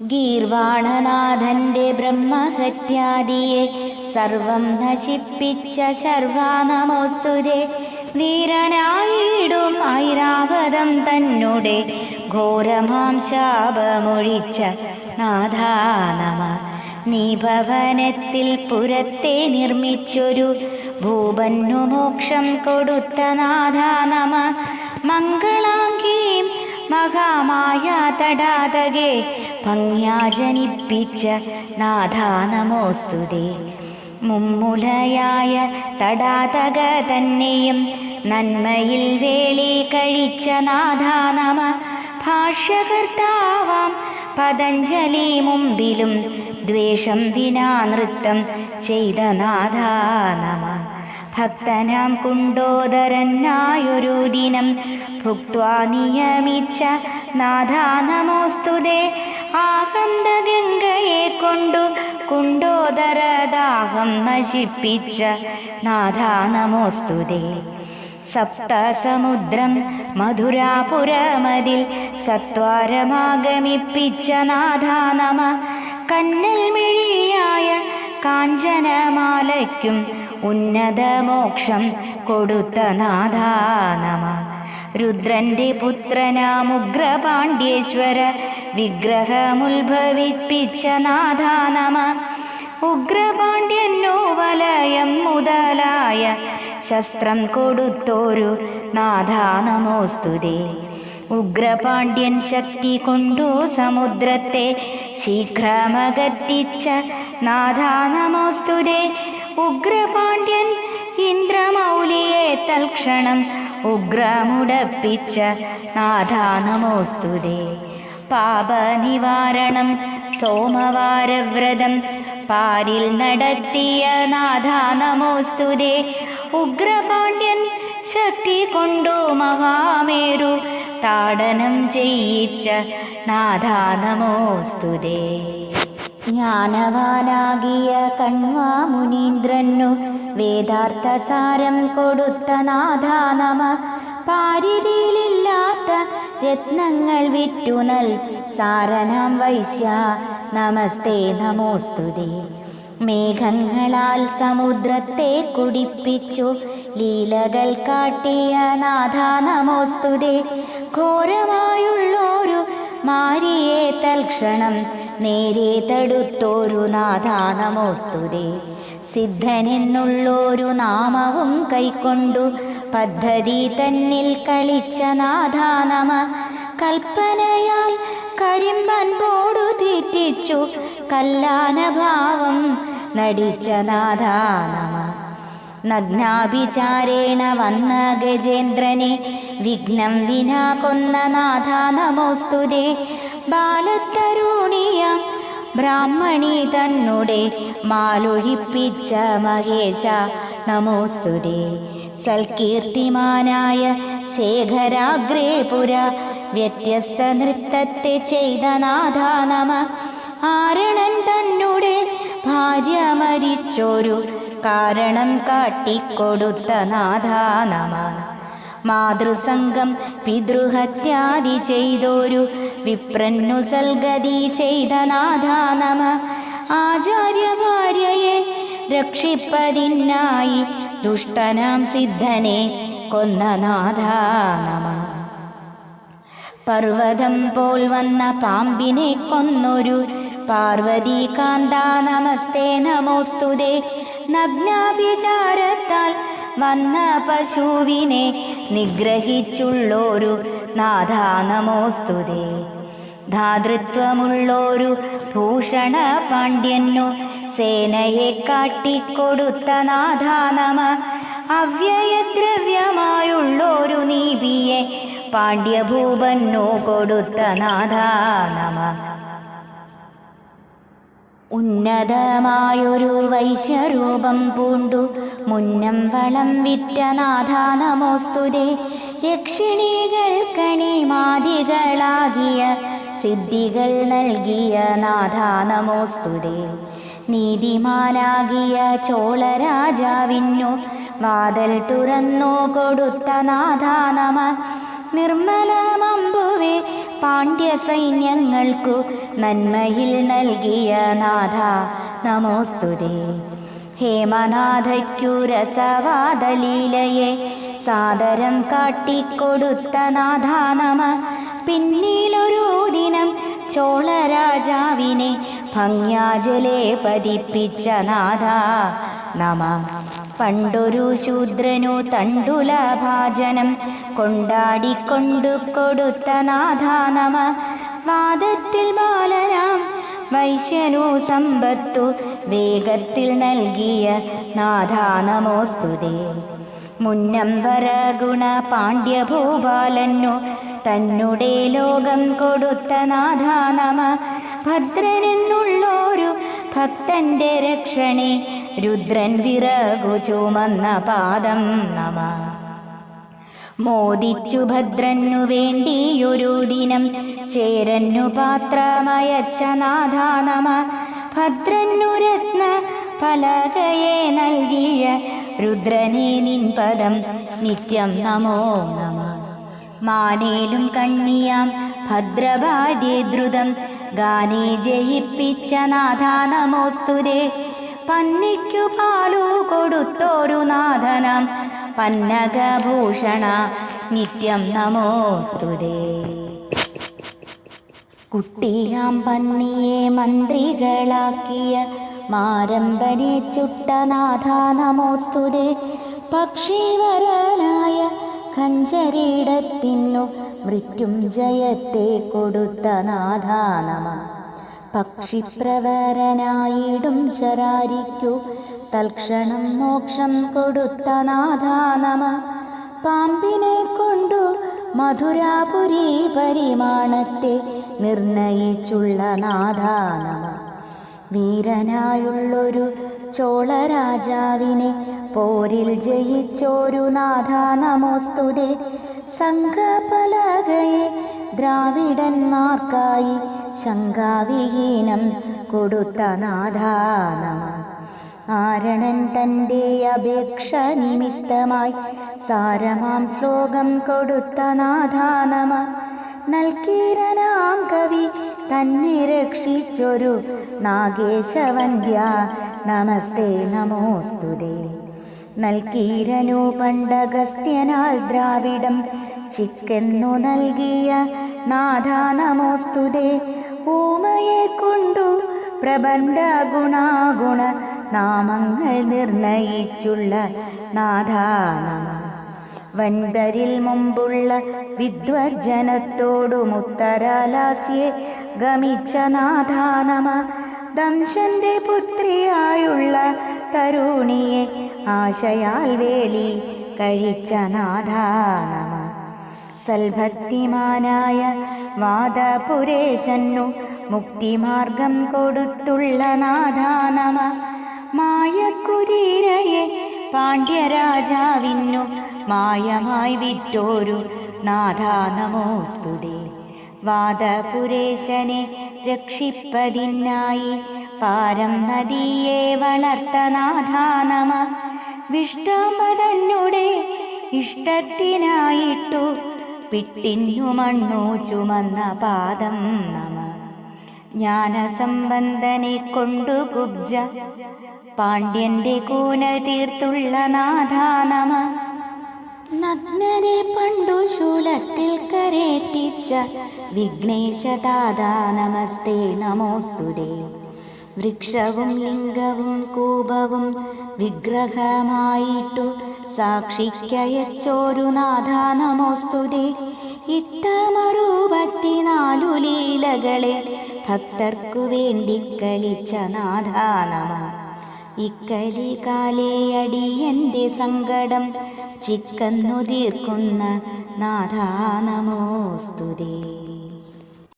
ഗീർവാണനാഥന്റെ ബ്രഹ്മഹത്യാദിയെ സർവം നശിപ്പിച്ച ശർവാനമോസ്തുതേ. വീരനായിടും ഐരാവതം തന്നുടെ ഘോരമാം ശാപമൊഴിച്ച നാഥാനമ നീ ഭവനത്തിൽ പുരത്തെ നിർമ്മിച്ചൊരു ഭൂപന്നു മോക്ഷം കൊടുത്ത നാഥാനമ മംഗളാംഗീം മഹാമായ തടാതകെ ഭംഗ്യാ ജനിപ്പിച്ച നാഥാ നമോസ്തുതേ. മുമ്മുലയായ തടാതക തന്നെയും നന്മയിൽ വേളി കഴിച്ച നാഥാ നമ. ഭാഷ്യകർത്താവാം പതഞ്ജലി മുമ്പിലും ദ്വേഷം വിനാ നൃത്തം ചെയ്ത നാഥാ നമ. ഭക്തനാം കുണ്ടോദരനായൊരു ദിനം ഭുക്വാ നിയമിച്ച നാഥാ നമോസ്തുതേ. ആകന്ത ഗംഗയെ കൊണ്ടു കുണ്ടോദരദാഹം നശിപ്പിച്ച നാഥാ നമോസ്തുതേ. സപ്തസമുദ്രം മധുരാപുരമതിൽ സത്വാരമാഗമിപ്പിച്ച നാഥാ നമ കന്നൽ മിഴിയായ കാഞ്ചനമാലയ്ക്കും ഉന്നത മോക്ഷം കൊടുത്ത നാഥാനമ രുദ്രന്റെ പുത്രനാമുഗ്രപാണ്ഡ്യേശ്വര വിഗ്രഹമുത്ഭവിപ്പിച്ച നാഥാനമ ഉഗ്രപാണ്ഡ്യനോ വലയം മുതലായ ശസ്ത്രം കൊടുത്തോരു നാഥാനമോസ്തുതേ ഉഗ്രപാണ്ഡ്യൻ ശക്തി കൊണ്ടോ സമുദ്രത്തെ ശീഘ്രമകറ്റിച്ച നാഥാ നമോസ്തുതേ. ഉഗ്രപാണ്ഡ്യൻ ഇന്ദ്രമൗലിയെ തൽക്ഷണം ഉഗ്രമുടപ്പിച്ച നാഥാ നമോസ്തുതേ. പാപനിവാരണം സോമവാരവ്രതം പാരിൽ നടത്തിയ നാഥാ നമോസ്തുതേ. ഉഗ്രപാണ്ഡ്യൻ ശക്തി കൊണ്ടു മഹാമേരു താടനം ചെയ്യിച്ച നാഥാ നമോസ്തുതേ. ജ്ഞാനവാനാകിയ കൺവാ മുനീന്ദ്രനു വേദാർത്ഥസാരം കൊടുത്ത നാഥാ നമ. പാരിതിയിലില്ലാത്ത രത്നങ്ങൾ വിറ്റുനൽ സാരനാം വൈശ്യ. നമസ്തേ നമോസ്തുതേ. മേഘങ്ങളാൽ സമുദ്രത്തെ കുടിപ്പിച്ചു. ലീലകൾ കാട്ടിയ നാഥാ നമോസ്തുതേ. ഘോരമായുള്ളൊരു മാരിയെ തൽക്ഷണം നേരെ തടുത്തോരു നാഥാനമോസ്തുതേ. സിദ്ധനെന്നുള്ളോരു നാമവും കൈക്കൊണ്ടു പദ്ധതി തന്നിൽ കളിച്ച നാഥാനമ കൽപ്പനയാൽ കരിമ്പൻപോടു തീറ്റിച്ചു കല്ലാനഭാവം നടിച്ച നാഥാനമ. നഗ്നാഭിചാരേണ വന്ന ഗജേന്ദ്രനെ വിഘ്നം വിനാ കൊന്ന നാഥ നമോസ്തുതേ ബാലത്തരുണിയ ബ്രാഹ്മണി തന്നുടെ മാലൊഴിപ്പിച്ച മഹേശ നമോസ്തുതേ സൽകീർത്തിമാനായ ശേഖരാഗ്രേ പുര വ്യത്യസ്ത നൃത്തത്തെ ചെയ്ത നാഥ നമ. ആരണൻ തന്നെ ഭാര്യ മരിച്ചൊരു കാരണം കാട്ടിക്കൊടുത്ത നാഥാ നമ. മാതൃസംഘം പിതൃഹത്യാദി ചെയ്തോരു വിപ്രന്നു സൽഗതി ചെയ്ത നാഥാനമ ആചാര്യ ഭാര്യയെ രക്ഷിപ്പതിനായി ദുഷ്ടനാം സിദ്ധനെ കൊന്ന നാഥാനമ പർവതം പോൽ വന്ന പാമ്പിനെ കൊന്നൊരു പാർവതി കാന്ത നമസ്തേ നമോസ്തുതേ. നഗ്നാഭിചാരത്താൽ വന്ന പശുവിനെ നിഗ്രഹിച്ചുള്ളോരു നാഥാനമോസ്തുതേ നമോസ്തുതേ. ഭൂഷണ പാണ്ഡ്യനു സേനയെ കാട്ടിക്കൊടുത്ത നാഥാനമ നമ അവ്യയദ്രവ്യമായുള്ളൊരു നീപിയെ പാണ്ഡ്യഭൂപന്നു കൊടുത്ത നാഥാ നമ. ഉന്നതമായൊരു വൈശ്യരൂപം പൂണ്ടു. മുന്നം വളം വിറ്റ നാഥ നമോസ്തുതേ. യക്ഷിണികൾക്കണിമാദികളാകിയ സിദ്ധികൾ നൽകിയ നാഥ നമോസ്തുതേ. നീതിമാനാകിയ ചോളരാജാവിന്നു. വാതൽ തുറന്നു കൊടുത്ത നാഥാനമ നിർമ്മലമമ്പുവേ പാണ്ഡ്യ സൈന്യങ്ങൾക്കു നന്മയിൽ നൽകിയ നാഥ. നമോസ്തുതേ. ഹേമനാഥയ്ക്കു രസവാദലീലയെ സാദരം കാട്ടിക്കൊടുത്ത നാഥ നമ. പിന്നീലൊരു ദിനം ചോളരാജാവിനെ ഭംഗ്യാജലെ പതിപ്പിച്ച നാഥ നമ. പണ്ടൊരു ശൂദ്രനു തണ്ടുലഭാജനം കൊണ്ടാടിക്കൊണ്ടു കൊടുത്ത നാഥ നമ. വാദത്തിൽ ബാലരാം വൈശ്യനു സമ്പത്തു. വേഗത്തിൽ നൽകിയ നാഥ നമോസ്തുതേ. മുന്നംവര ഗുണ പാണ്ഡ്യഭൂപാലനു തന്നുടെ ലോകം കൊടുത്ത നാഥ നമ. ഭദ്രനെന്നുള്ളൊരു ഭക്തന്റെ രക്ഷണേ. രുദ്രൻ വിറകു ചുമന്ന പാദം നമ. മോദിച്ചു ഭദ്രനു വേണ്ടിയൊരു ദിനം ചേരന്നു പാത്രമയച്ച നാഥ നമ. ഭദ്രനു രത്ന പലകയെ നൽകിയ രുദ്രനെ നിൻ പദം നിത്യം നമോ നമ. മാനേലും കണ്ണിയാം ഭദ്രഭാര്യ ദ്രുതം ഗാനെ ജയിപ്പിച്ച നാഥ നമോസ്തുതേ. പന്നിക്കു പാലു കൊടുത്തോരു നാഥനം പന്നകഭൂഷണ. നിത്യം നമോസ്തുതേ കുട്ടിയാം പന്നിയെ മന്ത്രികളാക്കിയ മാരമ്പനെ ചുട്ടനാഥ നമോസ്തുതേ പക്ഷിവരനായ മൃത്യും മൃത്യുഞ്ജയത്തെ കൊടുത്ത നാഥാനമ പക്ഷിപ്രവരനായിടും ശരാരിക്കു തൽക്ഷണം മോക്ഷം കൊടുത്ത നാഥ നമ. പാമ്പിനെ കൊണ്ടു മധുരാപുരി പരിമാണത്തെ നിർണയിച്ചുള്ള നാഥ നമ. വീരനായുള്ളൊരു ചോളരാജാവിനെ പോരിൽ ജയിച്ചോരു നാഥ സംഘപലകയെ ദ്രാവിഡന്മാർക്കായി ശങ്കാവിഹീനം കൊടുത്ത നാഥ നമ. ആരണൻ തന്റെ അപേക്ഷ നിമിത്തമായി സാരമാം ശ്ലോകം കൊടുത്ത നാഥാനമ നൽകീരനാം കവി തന്നെ രക്ഷിച്ചൊരു നാഗേശവന്ധ്യ നമസ്തേ നമോസ്തുതേ. നൽകീരനു പണ്ടഗസ്ത്യനാൾ ദ്രാവിഡം ചിക്കെന്നു നൽകിയ നാഥ നമോസ്തുതേ. ഊമയെ കൊണ്ടു പ്രബന്ധ ഗുണാഗുണ നാമങ്ങൾ നിർണയിച്ചുള്ള നാഥാനമ വൻപരിൽ മുമ്പുള്ള വിദ്വർജനത്തോടു മുത്തരാലാസ്യെ ഗമിച്ച നാഥാനമ ദംശന്റെ പുത്രിയായുള്ള തരുണിയെ ആശയാൽ വേളി കഴിച്ച നാഥാനമ സൽഭക്തിമാനായ വാദപുരേശന്നു മുക്തിമാർഗം കൊടുത്തുള്ള നാഥ നമ. മായക്കുതിരയെ പാണ്ഡ്യരാജാവിന്നു മായമായി വിറ്റോരു നാഥ നമോസ്തുതേ. വാദപുരേശനെ രക്ഷിപ്പതിനായി പാരം നദിയെ വളർത്ത നാഥാനമ വിഷ്ടാമ്പതന്നുടെ ഇഷ്ടത്തിനായിട്ടു പിട്ടിന്നു മണ്ണു ചുമന്ന പാദം നമ. ജ്ഞാനസംബന്ധനെ കൊണ്ടു കുബ്ജ. പാണ്ഡ്യന്റെ കൂന തീർത്തുള്ള നാഥാനമ നഗ്നരെ പണ്ടു ശൂലത്തിൽ കരേറ്റിച്ച വിഘ്നേശദാത നമസ്തേ നമോസ്തുതേ. വൃക്ഷവും ലിംഗവും കൂപവും വിഗ്രഹമായിട്ടു സാക്ഷിക്കയച്ചോരു നാഥ നമോസ്തുതേ. ഇത്തമറൂപത്തിനാലു ലീലകളെ ഭക്തർക്കു വേണ്ടി കളിച്ച നാഥ നമ. ഇക്കലി കാലേയടിയന്റെ സങ്കടം ചിക്കന്നു തീർക്കുന്ന നാഥ നമോസ്തുതേ